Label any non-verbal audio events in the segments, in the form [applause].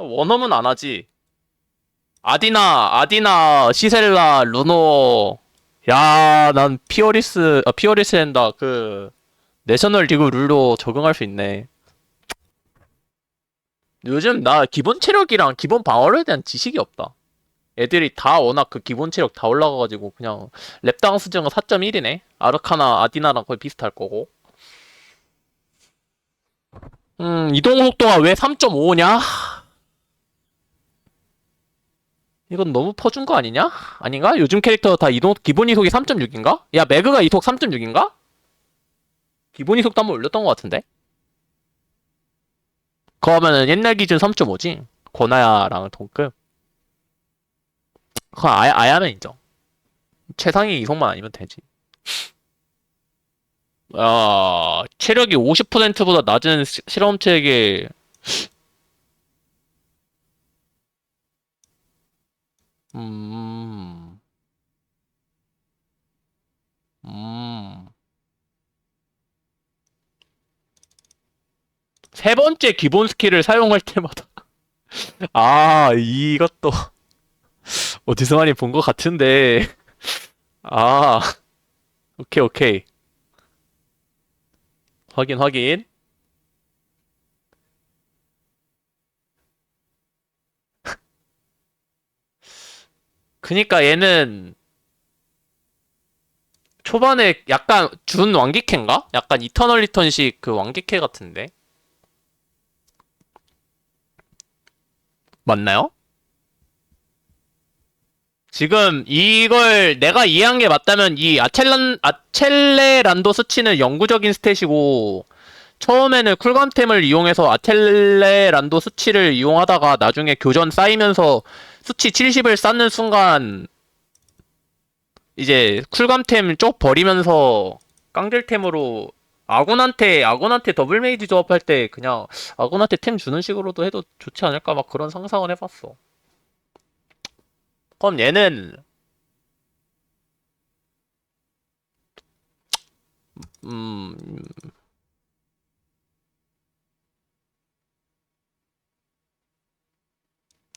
원홈은 안 하지. 아디나, 아디나, 시셀라, 루노. 야, 난 피어리스, 아, 피어리스 한다. 그, 내셔널 리그 룰로 적응할 수 있네. 요즘 나 기본 체력이랑 기본 방어에 대한 지식이 없다. 애들이 다 워낙 그 기본 체력 다 올라가가지고 그냥 랩당 수준은 4.1이네. 아르카나, 아디나랑 거의 비슷할 거고. 음, 이동 속도가 왜 3.5냐? 이건 너무 퍼준 거 아니냐? 아닌가? 요즘 캐릭터 다 이동, 기본 이속이 3.6인가? 야, 매그가 이속 3.6인가? 기본 이속도 한번 올렸던 것 같은데? 그거면은 옛날 기준 3.5지? 고나야랑 동급? 그거 아야, 아야면 인정. 최상위 이속만 아니면 되지. 아, 체력이 50%보다 낮은 시- 실험체에게 음, 음. 세 번째 기본 스킬을 사용할 때마다 [laughs] 아, 이것도 [laughs] 어디서 많이 본 것 같은데 [laughs] 아, 오케이, 오케이. 확인, 확인. 그니까 얘는 초반에 약간 준 왕기캐인가? 약간 이터널 리턴식 그 왕기캐 같은데? 맞나요? 지금 이걸 내가 이해한 게 맞다면 이 아첼란, 아첼레란도 수치는 영구적인 스탯이고 처음에는 쿨감템을 이용해서 아첼레란도 수치를 이용하다가 나중에 교전 쌓이면서 수치 70을 쌓는 순간 이제 쿨감템 쪽 버리면서 깡들템으로 아군한테 아군한테 더블 메이지 조합할 때 그냥 아군한테 템 주는 식으로도 해도 좋지 않을까 막 그런 상상을 해봤어. 그럼 얘는 음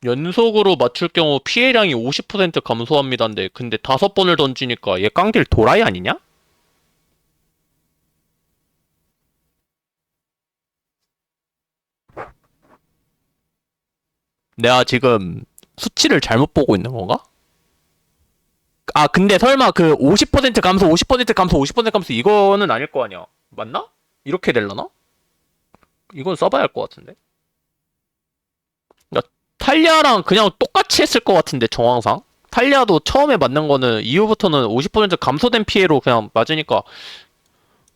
연속으로 맞출 경우 피해량이 50% 감소합니다인데 근데 다섯 번을 던지니까 얘 깡딜 도라이 아니냐? 내가 지금 수치를 잘못 보고 있는 건가? 아 근데 설마 그 50% 감소 50% 감소 50% 감소 이거는 아닐 거 아니야 맞나? 이렇게 될라나? 이건 써봐야 할 것 같은데 탈리아랑 그냥 똑같이 했을 것 같은데 정황상 탈리아도 처음에 맞는 거는 이후부터는 50% 감소된 피해로 그냥 맞으니까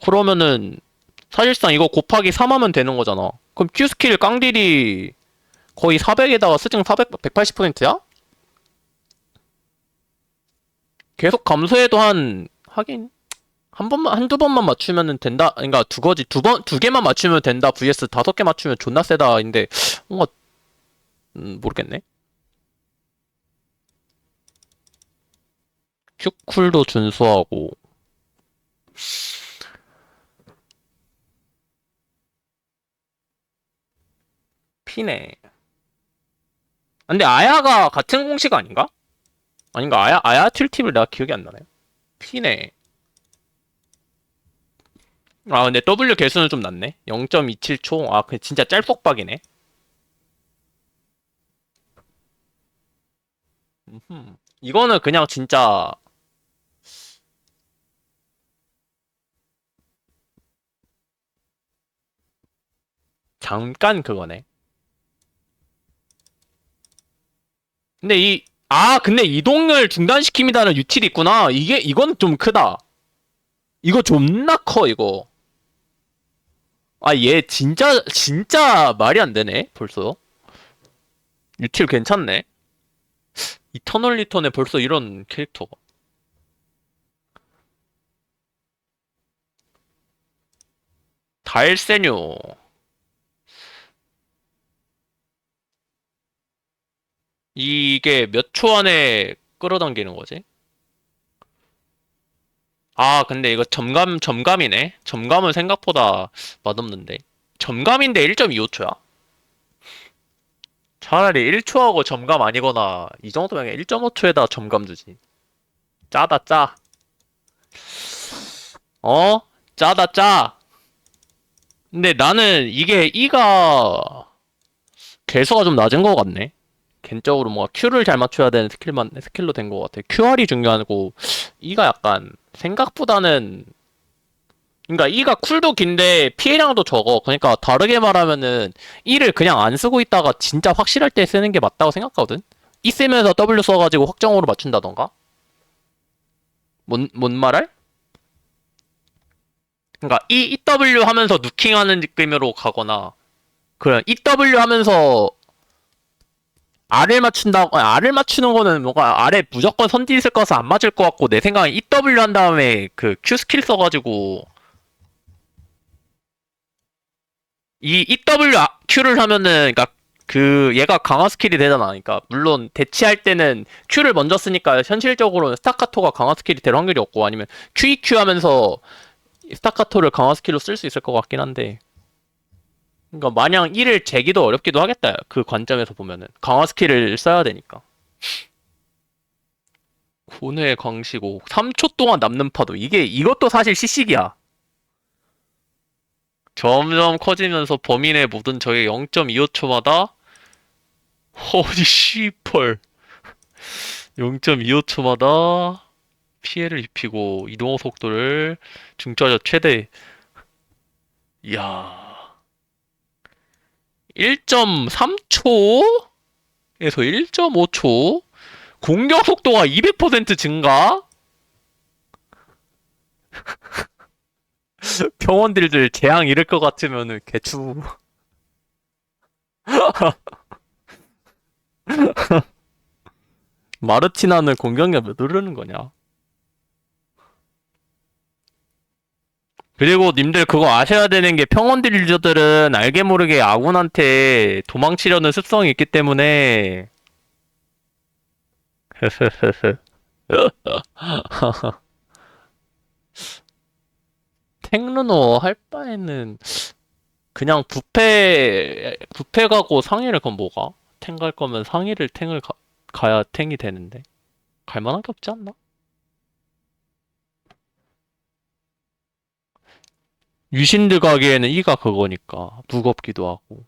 그러면은 사실상 이거 곱하기 3하면 되는 거잖아 그럼 Q 스킬 깡딜이 거의 400에다가 스증 400, 180%야? 계속 감소해도 한 하긴 한 번만 한두 번만 맞추면은 된다. 그러니까 두 거지 두 번 두 개만 맞추면 된다. vs 다섯 개 맞추면 존나 세다인데 뭔가 음, 모르겠네. 큐쿨도 준수하고 피네. 근데 아야가 같은 공식 아닌가? 아닌가? 아야 아야 틸팁을 내가 기억이 안 나네. 피네. 아 근데 W 개수는 좀 낮네. 0.27초. 아그 진짜 짤폭박이네. 이거는 그냥 진짜 잠깐 그거네. 근데 이, 아, 근데 이동을 중단시킵니다는 유틸이 있구나. 이게, 이건 좀 크다. 이거 존나 커, 이거. 아, 얘 진짜, 진짜 말이 안 되네, 벌써. 유틸 괜찮네. 이터널 리턴에 벌써 이런 캐릭터가. 달세뇨. 이게 몇 초 안에 끌어당기는 거지? 아, 근데 이거 점감, 점감이네. 점감은 생각보다 맛없는데. 점감인데 1.25초야? 차라리 1초하고 점감 아니거나 이 정도면 1.5초에다 점감 주지. 짜다 짜. 어? 짜다 짜. 근데 나는 이게 E가 개수가 좀 낮은 것 같네. 개인적으로 뭔가 Q를 잘 맞춰야 되는 스킬만 스킬로 된 것 같아. QR이 중요하고 E가 약간 생각보다는 그러니까 E가 쿨도 긴데 피해량도 적어. 그러니까 다르게 말하면은 E를 그냥 안 쓰고 있다가 진짜 확실할 때 쓰는 게 맞다고 생각하거든. E 쓰면서 W 써가지고 확정으로 맞춘다던가. 뭔, 뭔 말할? 그러니까 E, EW 하면서 누킹하는 느낌으로 가거나 그래 EW 하면서 R을 맞춘다고 R을 맞추는 거는 뭔가 R에 무조건 선지 있을 거라서 안 맞을 것 같고 내 생각엔 EW 한 다음에 그 Q 스킬 써가지고 이 EW 아- 하면은 그러니까 그 얘가 강화 스킬이 되잖아. 그러니까 물론 대치할 때는 Q를 먼저 쓰니까 현실적으로는 스타카토가 강화 스킬이 될 확률이 없고 아니면 QEQ 하면서 스타카토를 강화 스킬로 쓸 수 있을 것 같긴 한데 그러니까 마냥 1을 재기도 어렵기도 하겠다. 그 관점에서 보면은 강화 스킬을 써야 되니까. 고뇌 광시고 3초 동안 남는 파도 이게 이것도 사실 시식이야. 점점 커지면서 범인의 모든 적의 0.25초마다 허니 씨펄 0.25초마다 피해를 입히고 이동 속도를 중저저 최대. 이야. 1.3초에서 1.5초 공격 속도가 200% 증가 [laughs] 병원들들 재앙 이럴 것 같으면은 개추 [laughs] 마르티나는 공격력 몇 오르는 거냐? 그리고 님들 그거 아셔야 되는 게 평원들 유저들은 알게 모르게 아군한테 도망치려는 습성이 있기 때문에 [laughs] 탱르노 할 바에는 그냥 부패 부패 가고 상의를 그럼 뭐가? 탱 갈 거면 상의를 탱을 가, 가야 탱이 되는데 갈 만한 게 없지 않나? 유신들 가기에는 이가 그거니까 무겁기도 하고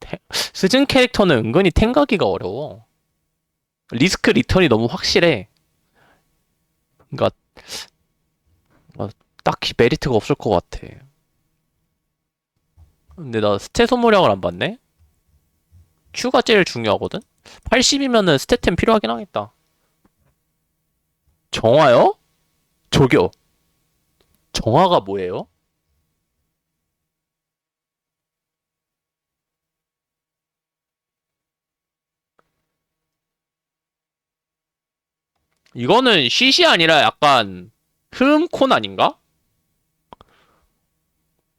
탱- 스즌 캐릭터는 은근히 탱 가기가 어려워 리스크 리턴이 너무 확실해 그러니까 어, 딱히 메리트가 없을 것 같아 근데 나 스탯 소모량을 안 봤네? Q가 제일 중요하거든? 80이면은 스탯템 필요하긴 하겠다 정화요? 저기요 정화가 뭐예요? 이거는 쉿이 아니라 약간 흠콘 아닌가?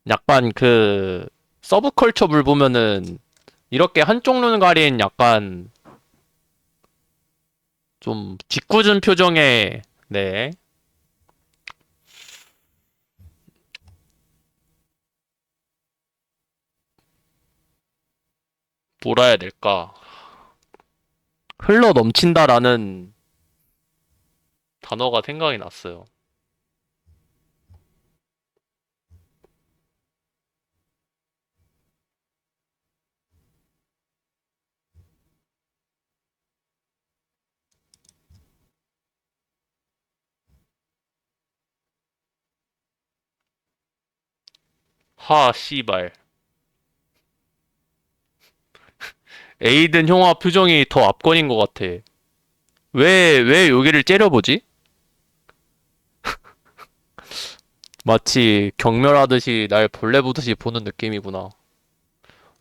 약간 그 서브컬처 물 보면은 이렇게 한쪽 눈 가린 약간 좀 짓궂은 표정의 네 뭐라 해야 될까 흘러 넘친다라는 단어가 생각이 났어요. 하, 씨발. [laughs] 에이든 형아 표정이 더 압권인 것 같아. 왜, 왜 여기를 째려보지? [laughs] 마치 경멸하듯이 날 벌레 보듯이 보는 느낌이구나.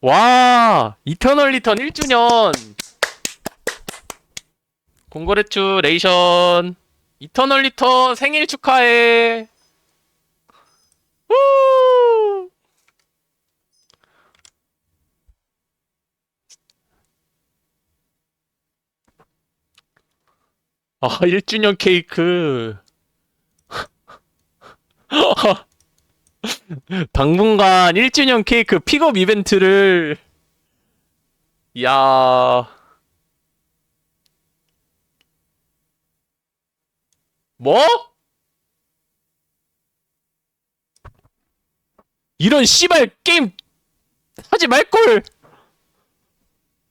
와! 이터널 리턴 1주년! 공그레츄레이션! 이터널 리턴 생일 축하해! 우! 아, 1주년 케이크. [laughs] 당분간 1주년 케이크 픽업 이벤트를 야. 뭐? 이런 씨발 게임 하지 말걸.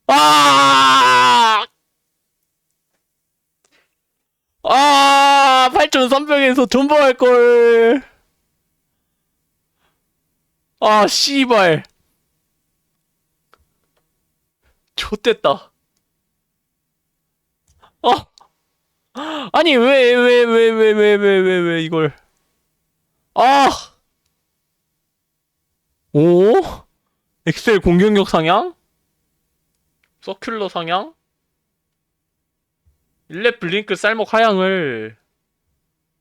아! 아, 8,300에서 존버할 걸. 아, 씨발. 좆됐다. 아. 아니, 왜, 왜, 왜, 왜, 왜, 왜, 왜, 왜, 이걸. 아! 오? 엑셀 공격력 상향? 서큘러 상향? 일렙 블링크 쌀목 하향을.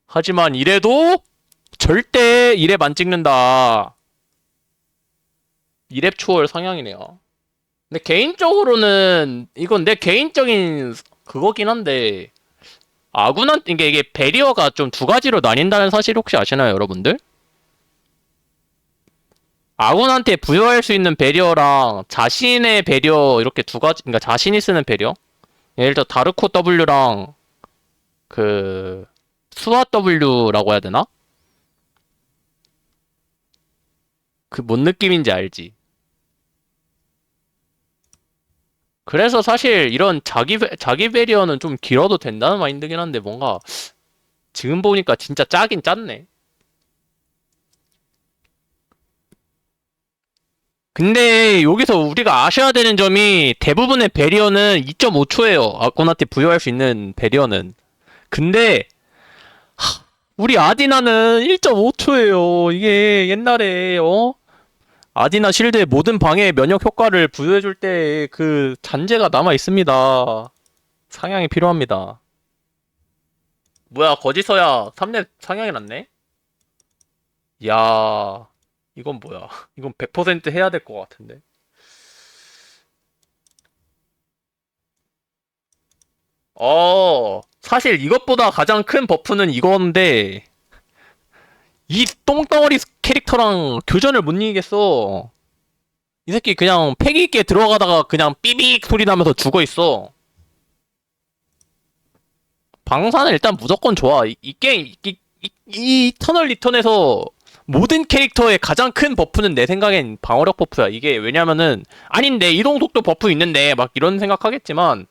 하지만 이래도 절대 이랩 안 찍는다. 이랩 초월 상향이네요. 근데 개인적으로는 이건 내 개인적인 그거긴 한데 아군한테 이게 이게 배리어가 좀 두 가지로 나뉜다는 사실 혹시 아시나요, 여러분들? 아군한테 부여할 수 있는 배리어랑 자신의 배리어 이렇게 두 가지, 그러니까 자신이 쓰는 배리어. 예를 들어 다르코 W랑 그 수화 W라고 해야 되나? 그 뭔 느낌인지 알지? 그래서 사실 이런 자기 배- 자기 배리어는 좀 길어도 된다는 마인드긴 한데 뭔가 지금 보니까 진짜 짜긴 짰네. 근데 여기서 우리가 아셔야 되는 점이 대부분의 배리어는 2.5초예요. 아콘한테 부여할 수 있는 배리어는. 근데 하, 우리 아디나는 1.5초예요. 이게 옛날에 어? 아디나 실드의 모든 방해 면역 효과를 부여해 줄 때 그 잔재가 남아 있습니다. 상향이 필요합니다. 뭐야 거기서야 3렙 상향이 났네? 야 이건 뭐야? [laughs] 이건 100% 해야 될 것 같은데. 어 사실 이것보다 가장 큰 버프는 이건데 이 똥덩어리 캐릭터랑 교전을 못 이기겠어. 이 새끼 그냥 패기 있게 들어가다가 그냥 삐빅 소리 나면서 죽어 있어. 방사는 일단 무조건 좋아. 이, 이 게임 이, 이, 이 터널 리턴에서 모든 캐릭터의 가장 큰 버프는 내 생각엔 방어력 버프야. 이게 왜냐면은 아닌데 이동 속도 버프 있는데 막 이런 생각하겠지만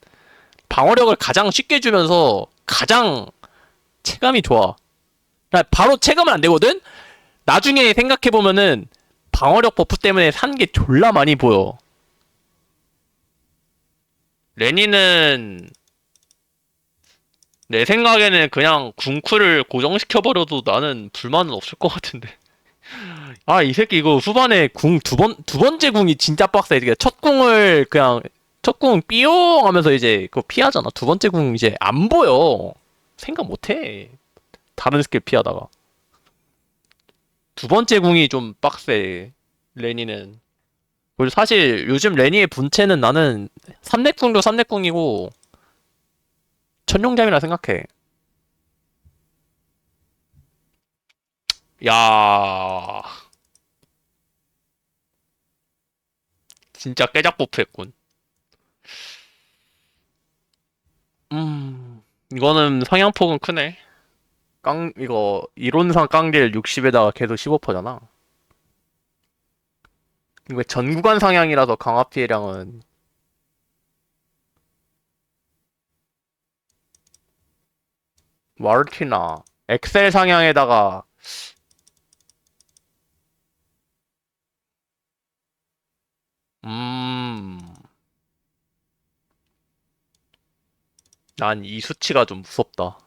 방어력을 가장 쉽게 주면서 가장 체감이 좋아. 그러니까 바로 체감은 안 되거든. 나중에 생각해 보면은 방어력 버프 때문에 산 게 졸라 많이 보여. 레니는 내 생각에는 그냥 궁쿨을 고정시켜버려도 나는 불만은 없을 것 같은데. 아, 이 새끼 이거 후반에 궁 두 번, 두 번째 궁이 진짜 빡세. 첫 궁을 그냥, 첫 궁 삐용 하면서 이제 그거 피하잖아. 두 번째 궁 이제 안 보여. 생각 못 해. 다른 스킬 피하다가. 두 번째 궁이 좀 빡세. 레니는. 그리고 사실 요즘 레니의 분체는 나는 삼렙궁도 삼렙궁이고 천룡잠이라 생각해. 야. 진짜 깨작 버프했군. 음. 이거는 상향폭은 크네. 깡 이거 이론상 깡딜 60에다가 계속 15%잖아. 이거 전구간 상향이라서 강화 피해량은 마르티나 엑셀 상향에다가 음. 난 이 수치가 좀 무섭다.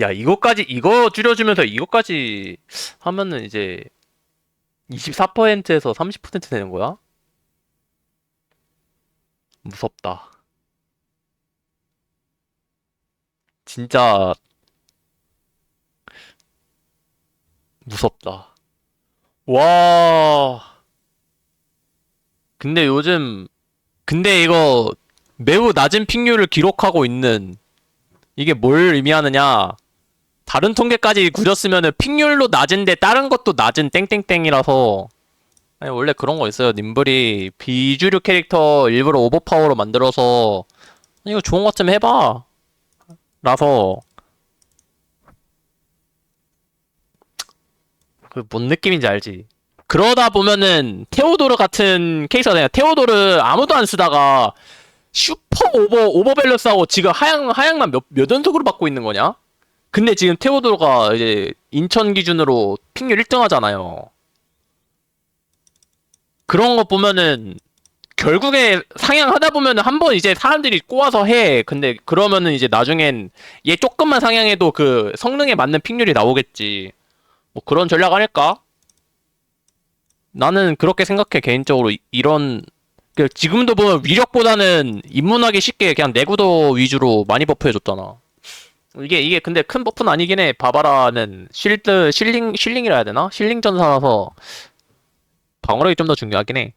야, 이거까지, 이거 줄여주면서 이거까지 하면은 이제 24%에서 30% 되는 거야? 무섭다. 진짜 무섭다. 와. 근데 요즘, 근데 이거 매우 낮은 픽률을 기록하고 있는 이게 뭘 의미하느냐? 다른 통계까지 구렸으면은 픽률로 낮은데 다른 것도 낮은 땡땡땡이라서 아니 원래 그런 거 있어요. 님블이 비주류 캐릭터 일부러 오버파워로 만들어서 이거 좋은 것 좀 해봐. 라서 그 뭔 느낌인지 알지? 그러다 보면은 테오도르 같은 케이스가 되냐? 테오도르 아무도 안 쓰다가 슈퍼 오버 오버 밸런스하고 지금 하향 하향만 몇, 몇 연속으로 받고 있는 거냐? 근데 지금 테오도르가 이제 인천 기준으로 픽률 1등 하잖아요. 그런 거 보면은 결국에 상향하다 보면은 한 번 이제 사람들이 꼬아서 해. 근데 그러면은 이제 나중엔 얘 조금만 상향해도 그 성능에 맞는 픽률이 나오겠지. 뭐 그런 전략 아닐까? 나는 그렇게 생각해 개인적으로 이- 이런 그 지금도 보면 위력보다는 입문하기 쉽게 그냥 내구도 위주로 많이 버프해줬잖아. 이게 이게 근데 큰 버프는 아니긴 해. 바바라는 실드 실링 실링이라 해야 되나? 실링 전사라서 방어력이 좀 더 중요하긴 해.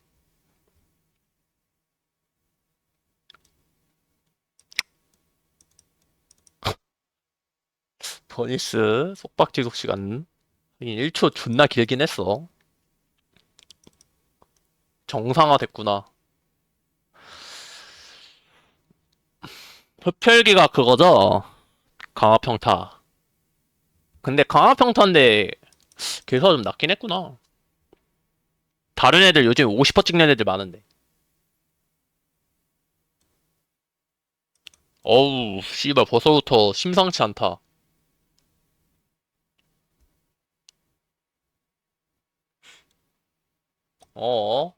[laughs] 버니스 속박 지속 시간 1초 존나 길긴 했어. 정상화 됐구나. 흡혈기가 그거죠? 강화평타. 근데 강화평타인데 개수가 좀 낮긴 했구나. 다른 애들 요즘 50% 찍는 애들 많은데. 어우, 씨발, 벌써부터 심상치 않다. 어어?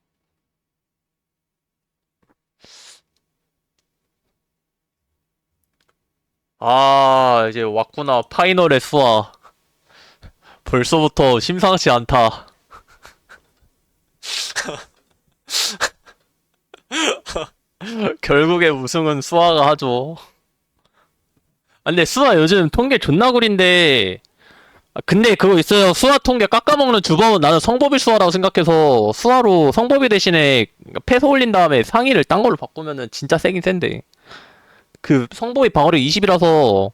아, 이제 왔구나. 파이널의 수아. [laughs] 벌써부터 심상치 않다. [laughs] 결국에 우승은 수아가 하죠. 아, 근데 수아 요즘 통계 존나 구린데, 아, 근데 그거 있어요. 수아 통계 깎아먹는 주범은 나는 성법일 수아라고 생각해서 수아로 성법이 대신에 패서 올린 다음에 상의를 딴 걸로 바꾸면은 진짜 세긴 센데. 그 성법이 방어력 20이라서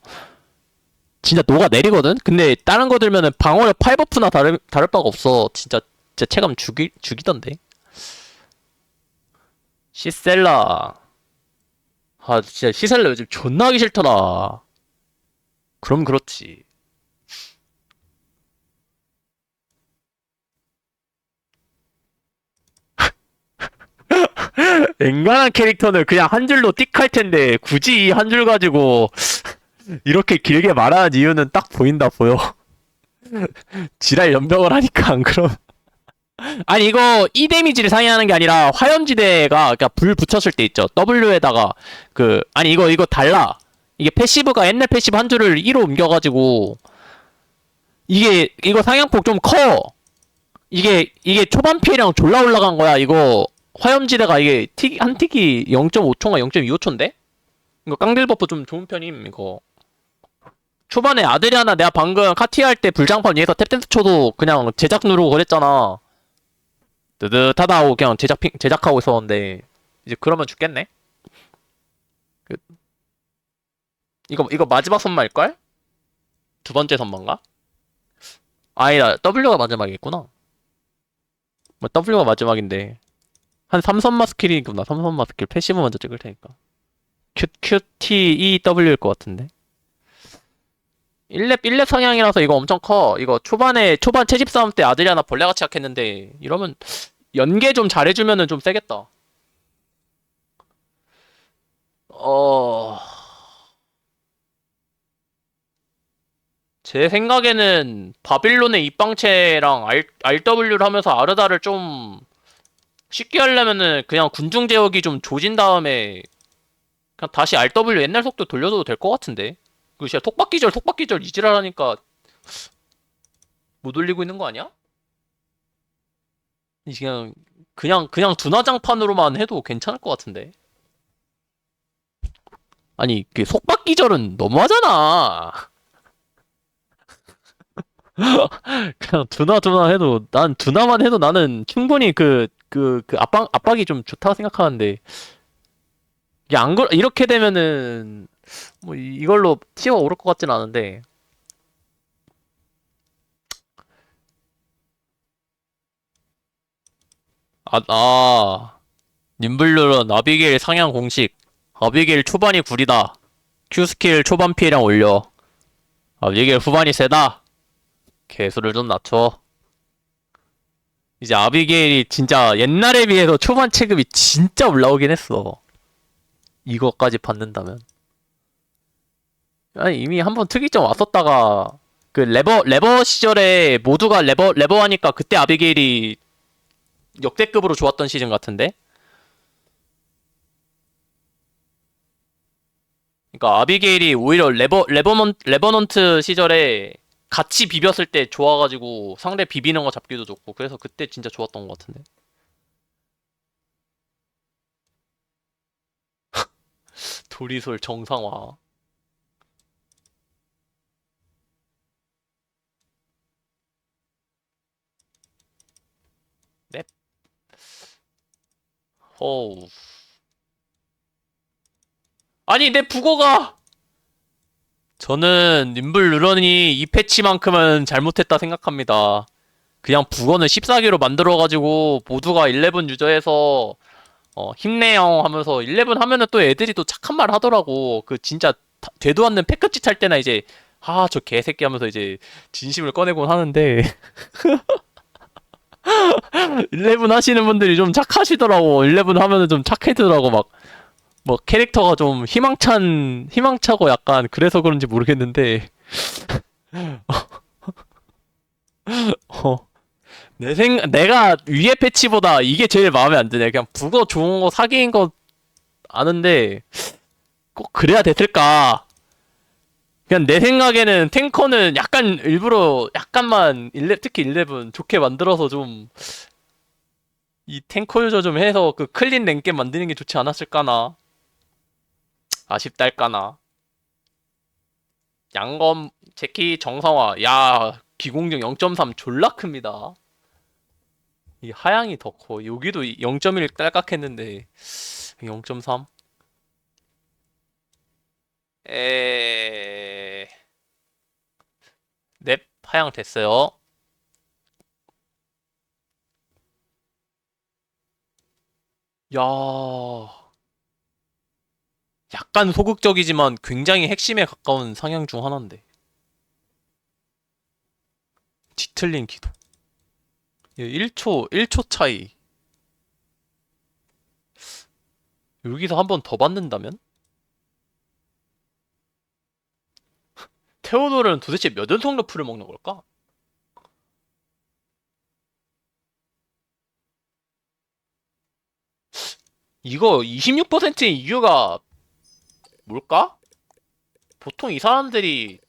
진짜 녹아 내리거든? 근데 다른 거 들면은 방어력 8버프나 다를, 다를 바가 없어. 진짜, 진짜 체감 죽이, 죽이던데. 시셀라. 아, 진짜 시셀라 요즘 존나 하기 싫더라. 그럼 그렇지. [laughs] 앵간한 캐릭터는 그냥 한 줄로 띡 할 텐데, 굳이 이한 줄 가지고 이렇게 길게 말하는 이유는 딱 보인다, 보여. [laughs] 지랄 연병을 하니까 안 그럼. [laughs] 아니, 이거 E 데미지를 상회하는 게 아니라 화염지대가, 그니까 불 붙였을 때 있죠. W에다가, 그, 아니, 이거, 이거 달라. 이게 패시브가 옛날 패시브 한 줄을 2로 옮겨가지고, 이게, 이거 상향폭 좀 커. 이게, 이게 초반 피해량 졸라 올라간 거야. 이거, 화염지대가 이게 틱, 한 틱이 0.5초인가 0.25초인데? 이거 깡딜 버프 좀 좋은 편임, 이거. 초반에 아드리아나 내가 방금 카티 할 때 불장판 위에서 탭댄스 쳐도 그냥 제작 누르고 그랬잖아. 뜨뜻하다 하고 그냥 제작, 핑- 제작하고 있었는데, 이제 그러면 죽겠네? 그- 이거, 이거 마지막 선마일걸? 두 번째 선마인가? 아니다, W가 마지막이겠구나. 뭐, W가 마지막인데. 한 3선마 스킬이구나. 3선마 스킬. 패시브 먼저 찍을 테니까. Q, Q, T, E, W일 것 같은데. 1렙, 1렙 성향이라서 이거 엄청 커. 이거 초반에, 초반 채집 싸움 때 아드리아나 벌레같이 약했는데, 이러면 연계 좀 잘해주면은 좀 세겠다. 어, 제 생각에는 바빌론의 입방체랑 R, RW를 하면서 아르다를 좀 쉽게 하려면은 그냥 군중 제어기 좀 조진 다음에 그냥 다시 RW 옛날 속도 돌려도 될 것 같은데. 그 진짜 톡박기절 톡박기절 이지랄하니까 못 올리고 있는 거 아니야? 그냥 그냥 그냥 두나장판으로만 해도 괜찮을 것 같은데. 아니 그 속박기절은 너무하잖아. [laughs] 그냥 두나 두나 해도 난 두나만 해도 나는 충분히 그 그 그 압박 압박이 좀 좋다고 생각하는데 이게 안 그, 이렇게 되면은 뭐 이- 이걸로 티어 오를 것 같진 않은데 아, 아. 님블루런 아비게일 상향 공식. 아비게일 초반이 구리다. Q 스킬 초반 피해량 올려. 아비게일 후반이 세다. 개수를 좀 낮춰. 이제 아비게일이 진짜 옛날에 비해서 초반 체급이 진짜 올라오긴 했어. 이거까지 받는다면. 아니, 이미 한 번 특이점 왔었다가, 그 레버, 레버 시절에 모두가 레버, 레버 하니까 그때 아비게일이 역대급으로 좋았던 시즌 같은데? 그러니까 아비게일이 오히려 레버 레버넌 레버넌트 시절에 같이 비볐을 때 좋아가지고 상대 비비는 거 잡기도 좋고 그래서 그때 진짜 좋았던 것 같은데. [laughs] 도리솔 정상화. 넵. 어우. 아니 내 북어가 저는 님블 루런이 이 패치만큼은 잘못했다 생각합니다. 그냥 북어는 14개로 만들어가지고 모두가 11 유저해서 어, 힘내요 하면서 11 하면은 또 애들이 또 착한 말 하더라고. 그 진짜 다- 되도 않는 패크짓 할 때나 이제 아 저 개새끼 하면서 이제 진심을 꺼내곤 하는데 [laughs] 11 하시는 분들이 좀 착하시더라고. 11 하면은 좀 착해지더라고 막. 뭐 캐릭터가 좀 희망찬 희망차고 약간 그래서 그런지 모르겠는데 어, 내 생, 내가 위에 패치보다 이게 제일 마음에 안 드네. 그냥 북어 좋은 거 사기인 거 아는데 꼭 그래야 됐을까? 그냥 내 생각에는 탱커는 약간 일부러 약간만 일레, 특히 11 좋게 만들어서 좀 이 탱커 유저 좀 해서 그 클린 랭겜 만드는 게 좋지 않았을까나? 아쉽달까나? 양검 제키 정성화 야 기공중 0.3 졸라 큽니다. 이 하향이 더 커. 여기도 0.1 딸깍했는데 0.3? 에... 넵 하향 됐어요. 야... 약간 소극적이지만 굉장히 핵심에 가까운 상향 중 하나인데. 뒤틀린 기도. 1초, 1초 차이. 여기서 한 번 더 받는다면? [laughs] 테오도르는 도대체 몇 연속 러프를 먹는 걸까? 이거 26%인 이유가 뭘까? 보통 이 사람들이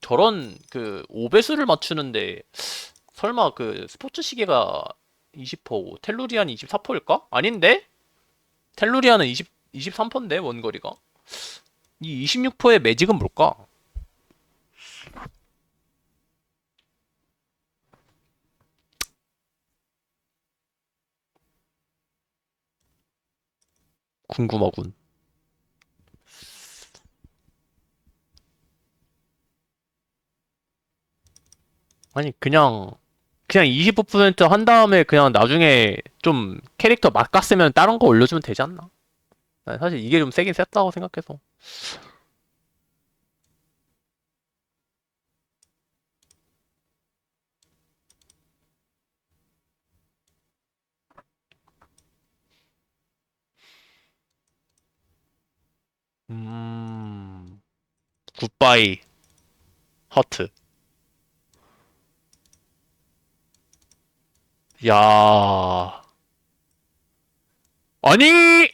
저런 그 5배수를 맞추는데 설마 그 스포츠 시계가 20%고 텔루리안이 24%일까? 아닌데? 텔루리안은 20, 23%인데 원거리가 이 26%의 매직은 뭘까? 궁금하군. 아니 그냥 그냥 25%한 다음에 그냥 나중에 좀 캐릭터 막 깠으면 다른 거 올려주면 되지 않나? 난 사실 이게 좀 세긴 셌다고 생각해서. 음 굿바이. 하트 야 아니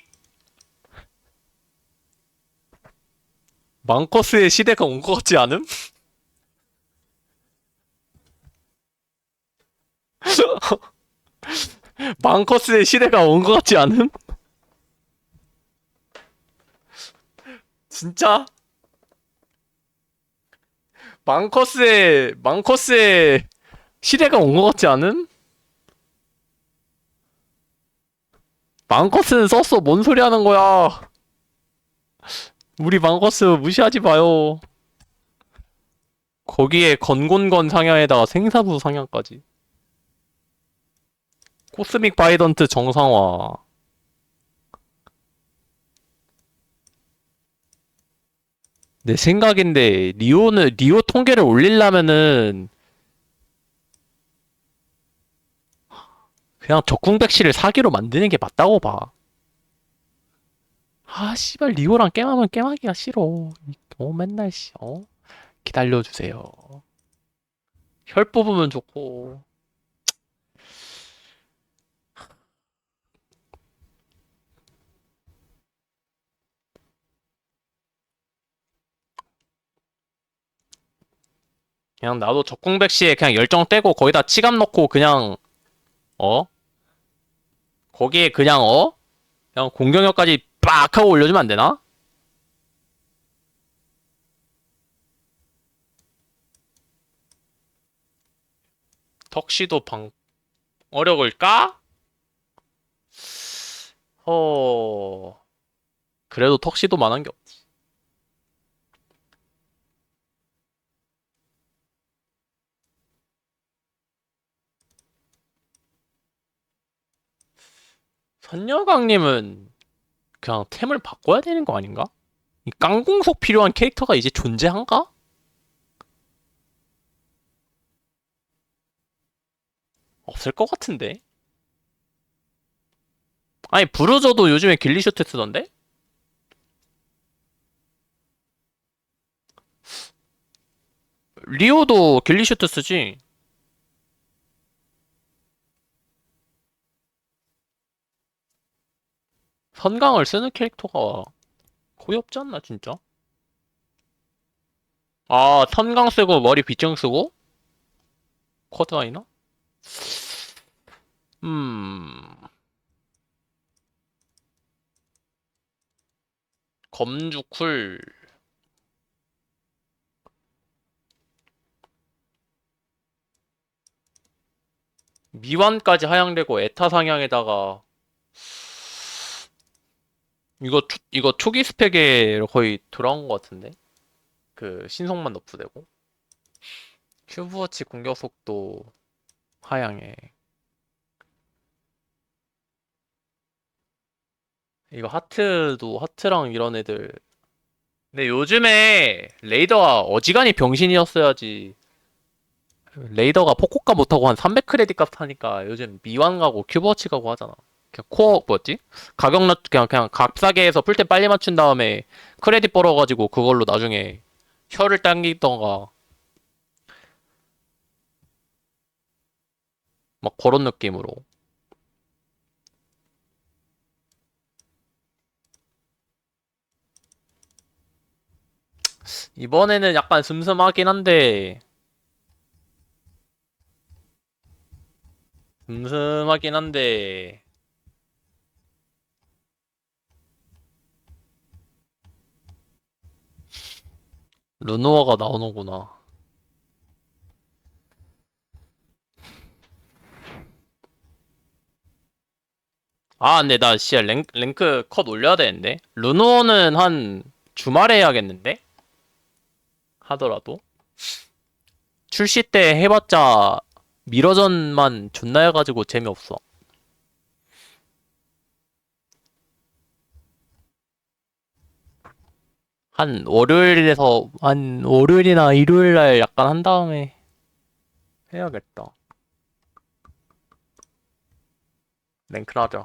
망커스의 시대가 온 것 같지 않음? [laughs] 망커스의 시대가 온 것 같지 않음? 진짜? 망커스의 망커스의 시대가 온 것 같지 않음? 망커스는 썼어. 뭔 소리 하는 거야? 우리 망커스 무시하지 마요. 거기에 건곤건 상향에다가 생사부 상향까지. 코스믹 바이던트 정상화. 내 생각인데 리오는 리오 통계를 올리려면은 그냥 적궁백씨를 사기로 만드는 게 맞다고 봐. 아, 씨발 리오랑 게임하면 게임하기가 싫어. 이- 어, 맨날 씨, 어? 기다려주세요. 혈 뽑으면 좋고. 그냥 나도 적궁백씨에 그냥 열정 떼고 거기다 치감 넣고 그냥 어? 거기에 그냥 어? 그냥 공격력까지 빡 하고 올려주면 안 되나? 턱시도 방 어력을 까? 어 그래도 턱시도 만한 게 없 지. 선녀강님은 그냥 템을 바꿔야 되는 거 아닌가? 이 깡공속 필요한 캐릭터가 이제 존재한가? 없을 것 같은데? 아니, 브루저도 요즘에 길리슈트 쓰던데? 리오도 길리슈트 쓰지? 선강을 쓰는 캐릭터가 거의 없지 않나, 진짜? 아, 선강 쓰고 머리 빗정 쓰고? 쿼드 아이나? 음. 검주 쿨. 미완까지 하향되고 에타 상향에다가 이거 초, 이거 초기 스펙에 거의 들어간 것 같은데? 그 신속만 너프되고? 큐브워치 공격 속도 하향해 이거 하트도 하트랑 이런 애들. 근데 요즘에 레이더가 어지간히 병신이었어야지. 레이더가 포코카 못하고 한 300크레딧 값 하니까 요즘 미완 가고 큐브워치 가고 하잖아 코어 뭐였지? 가격 낮 그냥 그냥 값싸게 해서 풀템 빨리 맞춘 다음에 크레딧 벌어가지고 그걸로 나중에 혀를 당기던가. 막 그런 느낌으로. 이번에는 약간 슴슴하긴 한데. 슴슴하긴 한데 르노아가 나오는구나. 아, 근데 나 진짜 랭, 랭크 컷 올려야 되는데. 르노어는 한 주말에 해야겠는데? 하더라도. 출시 때 해봤자 미러전만 존나 해가지고 재미없어. 한 월요일에서 한 월요일이나 일요일 날 약간 한 다음에 해야겠다. 하자.